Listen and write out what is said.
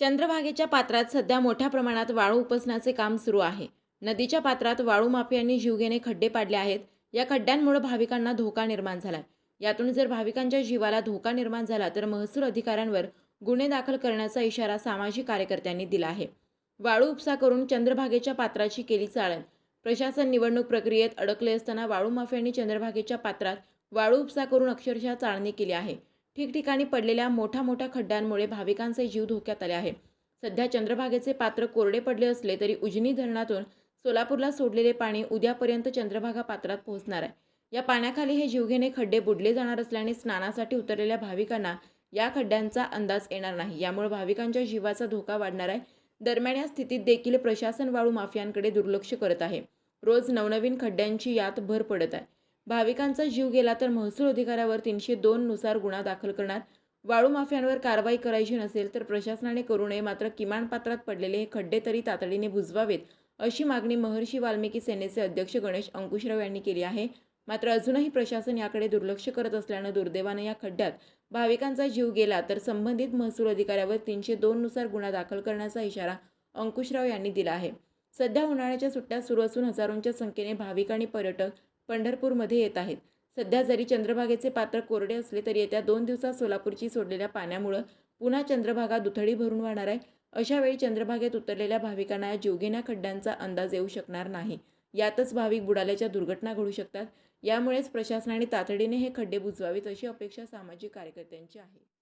चंद्रभागेच्या पात्रात सध्या मोठ्या प्रमाणात वाळू उपसण्याचे काम सुरू आहे. नदीच्या पात्रात वाळू माफियांनी जीवघेणे खड्डे पाडले आहेत. या खड्ड्यांमुळे भाविकांना धोका निर्माण झालाय. यातून जर भाविकांच्या जीवाला धोका निर्माण झाला तर महसूल अधिकाऱ्यांवर गुन्हे दाखल करण्याचा इशारा सामाजिक कार्यकर्त्यांनी दिला आहे. वाळू उपसा करून चंद्रभागेच्या पात्राची केली चाळण. प्रशासन निवडणूक प्रक्रियेत अडकले असताना वाळू माफियांनी चंद्रभागेच्या पात्रात वाळू उपसा करून अक्षरशः चाळणी केली आहे. ठिकठिकाणी पडलेल्या मोठ्या मोठ्या खड्ड्यांमुळे भाविकांचे जीव धोक्यात आले आहे. सध्या चंद्रभागेचे पात्र कोरडे पडले असले तरी उजनी धरणातून सोलापूरला सोडलेले पाणी उद्यापर्यंत चंद्रभागा पात्रात पोहोचणार आहे. या पाण्याखाली हे जीवघेणे खड्डे बुडले जाणार असल्याने स्नानासाठी उतरलेल्या भाविकांना या खड्ड्यांचा अंदाज येणार नाही. यामुळे भाविकांच्या जीवाचा धोका वाढणार आहे. दरम्यान या स्थितीत देखील प्रशासन वाळू माफियांकडे दुर्लक्ष करत आहे. रोज नवनवीन खड्ड्यांची यात भर पडत आहे. भाविकांचा जीव गेला तर महसूल अधिकाऱ्यावर तीनशे दोन नुसार गुन्हा दाखल करणार. वाळू माफियांवर कारवाई करायची नसेल तर प्रशासनाने करू नये मात्र किमान पात्रात पडलेले हे खड्डे तरी तातडीने बुजवावेत अशी मागणी महर्षी वाल्मिकी सेनेचे अध्यक्ष गणेश अंकुशराव यांनी केली आहे. मात्र अजूनही प्रशासन याकडे दुर्लक्ष करत असल्यानं दुर्दैवानं या खड्ड्यात भाविकांचा जीव गेला तर संबंधित महसूल अधिकाऱ्यावर तीनशे दोन नुसार गुन्हा दाखल करण्याचा इशारा अंकुशराव यांनी दिला आहे. सध्या उन्हाळ्याच्या सुट्ट्या सुरू असून हजारोंच्या संख्येने भाविक आणि पर्यटक पंढरपूरमध्ये येत आहेत. सध्या जरी चंद्रभागेचे पात्र कोरडे असले तरी येत्या दोन दिवसात सोलापूरची सोडलेल्या पाण्यामुळं पुन्हा चंद्रभागा दुथडी भरून वाहणार आहे. अशावेळी चंद्रभागेत उतरलेल्या भाविकांना या जीवघेण्या खड्ड्यांचा अंदाज येऊ शकणार नाही. यातच भाविक बुडाल्याच्या दुर्घटना घडू शकतात. यामुळेच प्रशासनाने तातडीने हे खड्डे बुजवावेत अशी अपेक्षा सामाजिक कार्यकर्त्यांची आहे.